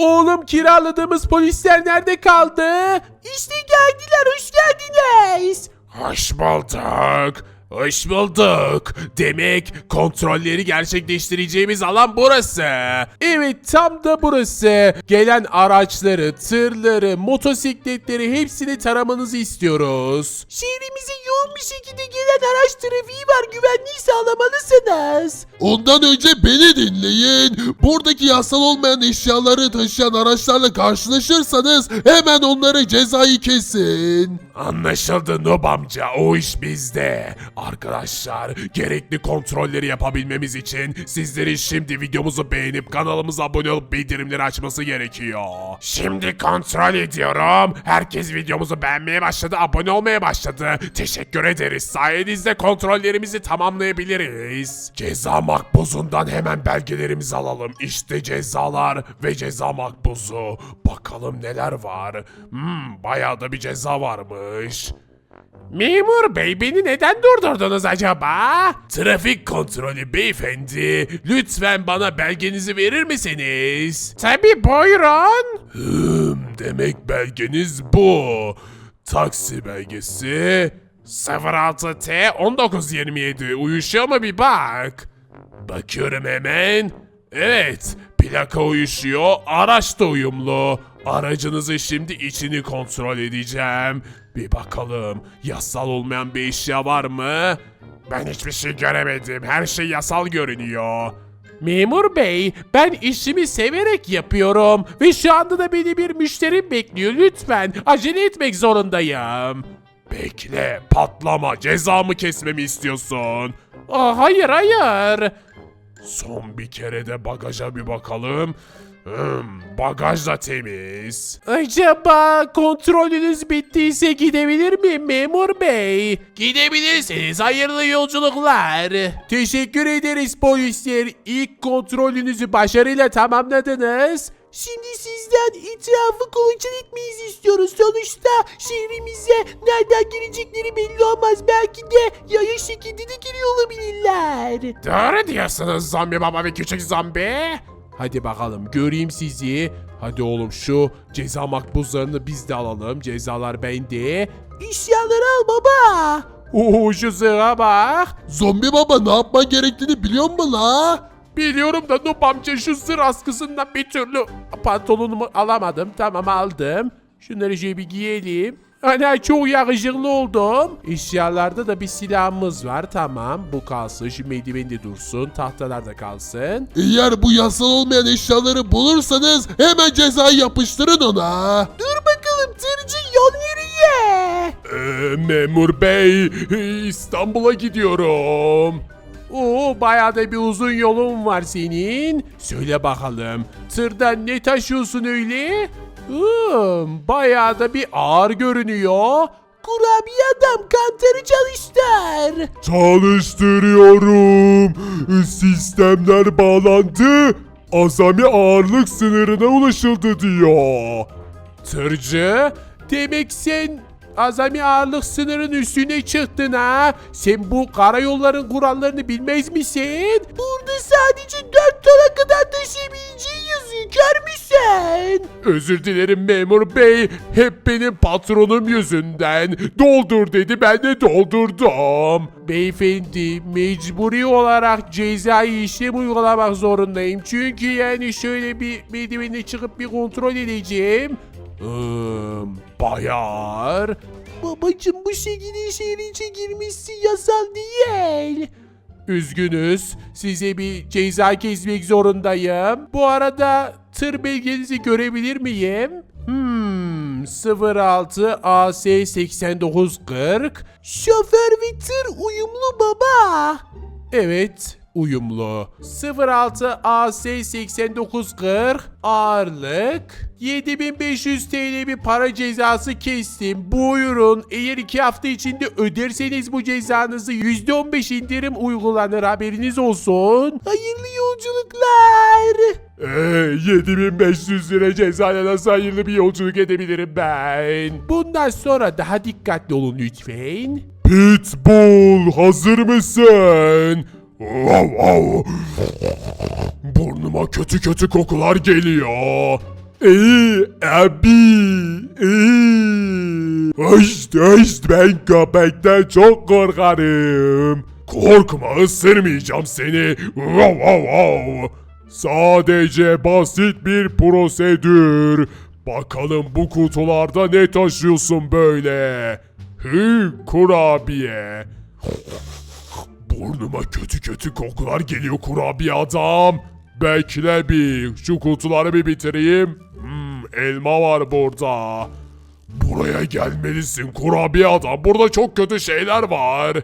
Oğlum kiraladığımız polisler nerede kaldı? İşte geldiler hoş geldiniz. Hoş bulduk. Hoş bulduk. Demek kontrolleri gerçekleştireceğimiz alan burası. Evet tam da burası. Gelen araçları, tırları, motosikletleri hepsini taramanızı istiyoruz. Şehrimize yoğun bir şekilde gelen araç trafiği var. Güvenliği sağlamalısınız. Ondan önce beni dinleyin. Buradaki yasal olmayan eşyaları taşıyan araçlarla karşılaşırsanız hemen onları cezayı kesin. Anlaşıldı Nub amca o iş bizde. Arkadaşlar gerekli kontrolleri yapabilmemiz için sizlerin şimdi videomuzu beğenip kanalımıza abone olup bildirimleri açması gerekiyor. Şimdi kontrol ediyorum. Herkes videomuzu beğenmeye başladı, abone olmaya başladı. Teşekkür ederiz. Sayenizde kontrollerimizi tamamlayabiliriz. Ceza makbuzundan hemen belgelerimizi alalım. İşte cezalar ve ceza makbuzu. Bakalım neler var. Hmm, bayağı da bir ceza varmış. Memur bey beni neden durdurdunuz acaba? Trafik kontrolü beyefendi. Lütfen bana belgenizi verir misiniz? Tabi buyurun. Hmm, demek belgeniz bu. Taksi belgesi 06T 1927 uyuşuyor mu bir bak. Bakıyorum hemen. Evet, plaka uyuşuyor, araç da uyumlu. Aracınızı şimdi içini kontrol edeceğim. Bir bakalım, yasal olmayan bir eşya var mı? Ben hiçbir şey göremedim, her şey yasal görünüyor. Memur bey, ben işimi severek yapıyorum ve şu anda da beni bir müşterim bekliyor. Lütfen acele etmek zorundayım. Bekle, patlama, cezamı kesmemi istiyorsun. Aa, hayır, hayır. Son bir kere de bagaja bir bakalım. Hmm, bagaj da temiz. Acaba kontrolünüz bittiyse gidebilir miyim memur bey? Gidebilirsiniz. Hayırlı yolculuklar. Teşekkür ederiz polisler. İlk kontrolünüzü başarıyla tamamladınız. Şimdi sizden etrafı kontrol etmeyizi istiyoruz. Sonuçta şehrimize nereden girecekleri belli olmaz. Belki de yaya şekilde de giriyor olabilirler. Doğru diyorsunuz zombi baba ve küçük zombi. Hadi bakalım göreyim sizi. Hadi oğlum şu ceza makbuzlarını biz de alalım. Cezalar bende. İşyaları al baba. Oo şu sıra bak. Zombi baba ne yapman gerektiğini biliyor musun la? Biliyorum da Noob amca şu sır askısından bir türlü pantolonumu alamadım. Tamam aldım. Şunları şöyle bir giyelim. Ana çok yakışıklı oldum. Eşyalarda da bir silahımız var. Tamam bu kalsın. Şu merdiven de dursun. Tahtalar da kalsın. Eğer bu yasal olmayan eşyaları bulursanız hemen cezayı yapıştırın ona. Dur bakalım tırcı yol nereye? Ee, memur bey İstanbul'a gidiyorum. Oo bayağı da bir uzun yolun var senin. Söyle bakalım tırdan ne taşıyorsun öyle? Hmm, bayağı da bir ağır görünüyor. Kurabiye adam kantarı çalıştır. Çalıştırıyorum. Sistemler bağlandı. Azami ağırlık sınırına ulaşıldı diyor. Tırcı, demek sen azami ağırlık sınırın üstüne çıktın ha? Sen bu karayolların kurallarını bilmez misin? Burada sadece 4 tona kadar taşıyabileceğin yazıyor, kör? Özür dilerim memur bey, hep benim patronum yüzünden. Doldur dedi, ben de doldurdum. Beyefendi, mecburi olarak cezai işlem uygulamak zorundayım. Çünkü yani şöyle bir merdivene çıkıp bir kontrol edeceğim. Hmm, bayar. Babacım bu şekilde şehrin içe girmesi yasal değil. Üzgünüz. Size bir ceza kesmek zorundayım. Bu arada tır belgenizi görebilir miyim? Hmm, 06 AC 8940. Şoför ve tır uyumlu baba. Evet, uyumlu. 06 AC 8940 ağırlık 7500 TL bir para cezası kestim. Buyurun eğer 2 hafta içinde öderseniz bu cezanızı %15 indirim uygulanır haberiniz olsun. Hayırlı yolculuklar. Eee 7500 lira cezayla nasıl hayırlı bir yolculuk edebilirim ben? Bundan sonra daha dikkatli olun lütfen. Pitbull hazır mısın? Burnuma kötü kötü kokular geliyor. İyi abi. iyi. Hoş hoş ben köpekten çok korkarım. Korkma ısırmayacağım seni. Wow, wow, wow. Sadece basit bir prosedür. Bakalım bu kutularda ne taşıyorsun böyle? Hı kurabiye. Burnuma kötü kötü kokular geliyor kurabiye adam. Bekle bir şu kutuları bir bitireyim. Hmm, elma var burada. Buraya gelmelisin kurabiye adam. Burada çok kötü şeyler var.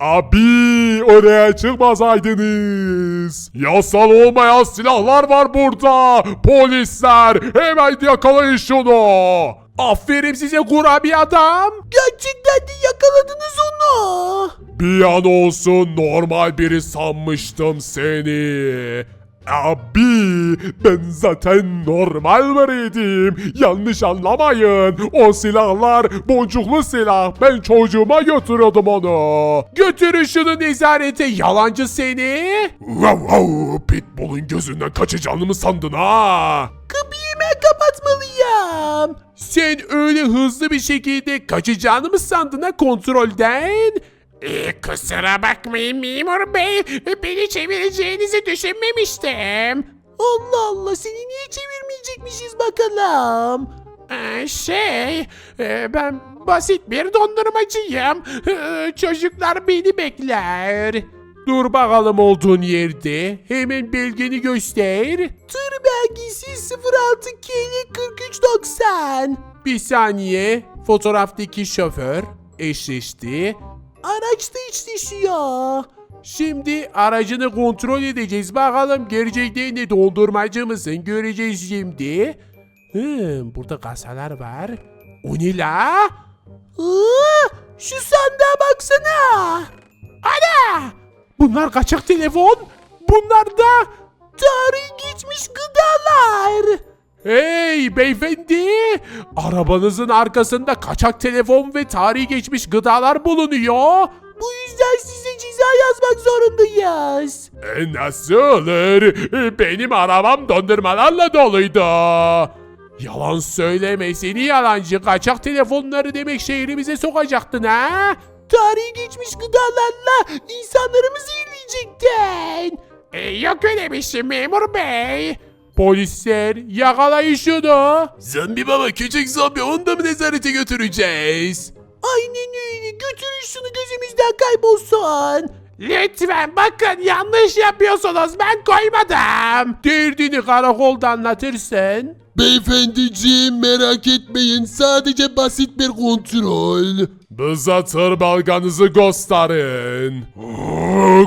Abi oraya çıkmasaydınız. Yasal olmayan silahlar var burada. Polisler hemen yakalayın şunu. Aferin size kurabiye adam. Gerçekten de yakaladınız onu. Bir an olsun normal biri sanmıştım seni. Abi ben zaten normal biriydim. Yanlış anlamayın. O silahlar boncuklu silah. Ben çocuğuma götürüyordum onu. Götürün şunu nezarete yalancı seni. Wow, wow, Pitbull'un gözünden kaçacağını mı sandın ha? Hemen kapatmalıyım. Sen öyle hızlı bir şekilde kaçacağını mı sandın ha kontrolden? Ee, kusura bakmayın memur bey. Beni çevireceğinizi düşünmemiştim. Allah Allah seni niye çevirmeyecekmişiz bakalım. Ee, şey, e, ben basit bir dondurmacıyım. Ee, Çocuklar beni bekler. Dur bakalım olduğun yerde. Hemen belgeni göster. Tır belgesi 06 KL 4390. Bir saniye. Fotoğraftaki şoför eşleşti. Araçta içleşiyor. Şimdi aracını kontrol edeceğiz. Bakalım gerçekten de doldurmacı mısın? Göreceğiz şimdi. Hmm, burada kasalar var. O ne la? Aa, şu sandığa baksana. Ana! Bunlar kaçak telefon. Bunlar da... Tarihi geçmiş gıdalar. Hey beyefendi! Arabanızın arkasında kaçak telefon ve tarihi geçmiş gıdalar bulunuyor. Bu yüzden size ceza yazmak zorundayız. E nasıl olur? E, Benim arabam dondurmalarla doluydu. Yalan söyleme seni yalancı. Kaçak telefonları demek şehrimize sokacaktın ha? Tarihi geçmiş gıdalarla insanlarımızı zehirleyecektin. E, yok öyle bir şey memur bey. Polisler yakalayın şunu. Zombi baba küçük zombi onu da mı nezarete götüreceğiz? Aynen öyle. Götürün şunu gözümüzden kaybolsun. Lütfen bakın yanlış yapıyorsunuz ben koymadım. Derdini karakolda anlatırsın. Beyefendiciğim merak etmeyin sadece basit bir kontrol. Bize tır belganızı gösterin.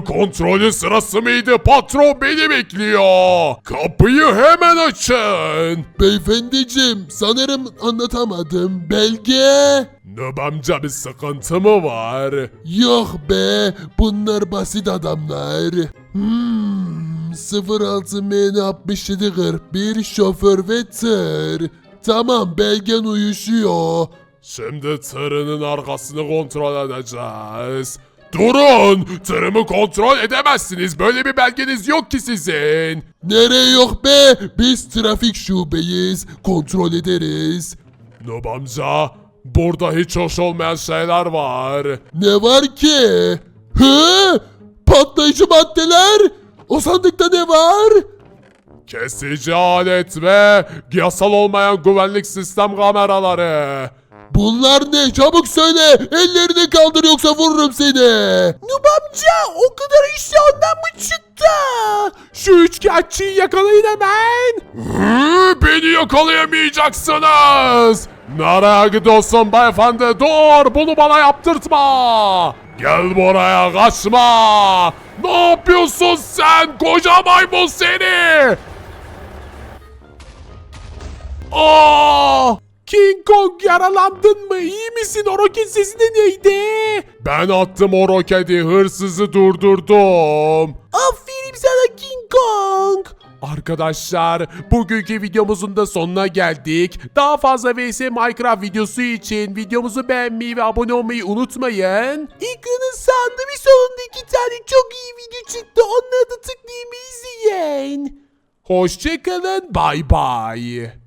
Kontrolün sırası mıydı? Patron beni bekliyor. Kapıyı hemen açın. Beyefendiciğim sanırım anlatamadım. Belge? Nöb amca bir sıkıntı mı var? Yok be bunlar basit adamlar. Hmm, 06 MN 67 41 şoför ve tır. Tamam belgen uyuşuyor. Şimdi tırının arkasını kontrol edeceğiz. Durun! Tırımı kontrol edemezsiniz. Böyle bir belgeniz yok ki sizin. Nereye yok be? Biz trafik şubeyiz. Kontrol ederiz. Nöb amca, burada hiç hoş olmayan şeyler var. Ne var ki? Hı? Patlayıcı maddeler? O sandıkta ne var? Kesici alet ve yasal olmayan güvenlik sistem kameraları. Bunlar ne? Çabuk söyle. Ellerini kaldır yoksa vururum seni. Nub amca o kadar işte ondan mı çıktı? Şu üçkağıtçıyı yakalayın hemen. Hı, beni yakalayamayacaksınız. Nereye gidiyorsun beyefendi? Dur bunu bana yaptırtma. Gel buraya kaçma. Ne yapıyorsun sen koca maymun seni? Aa! King Kong yaralandın mı? İyi misin? O roket sesi de neydi? Ben attım o roketi. Hırsızı durdurdum. Aferin sana King Kong. Arkadaşlar bugünkü videomuzun da sonuna geldik. Daha fazla vs Minecraft videosu için videomuzu beğenmeyi ve abone olmayı unutmayın. Ekranın sağında ve solunda iki tane çok iyi video çıktı. Onları da tıklayıp izleyin. Hoşçakalın bay bay.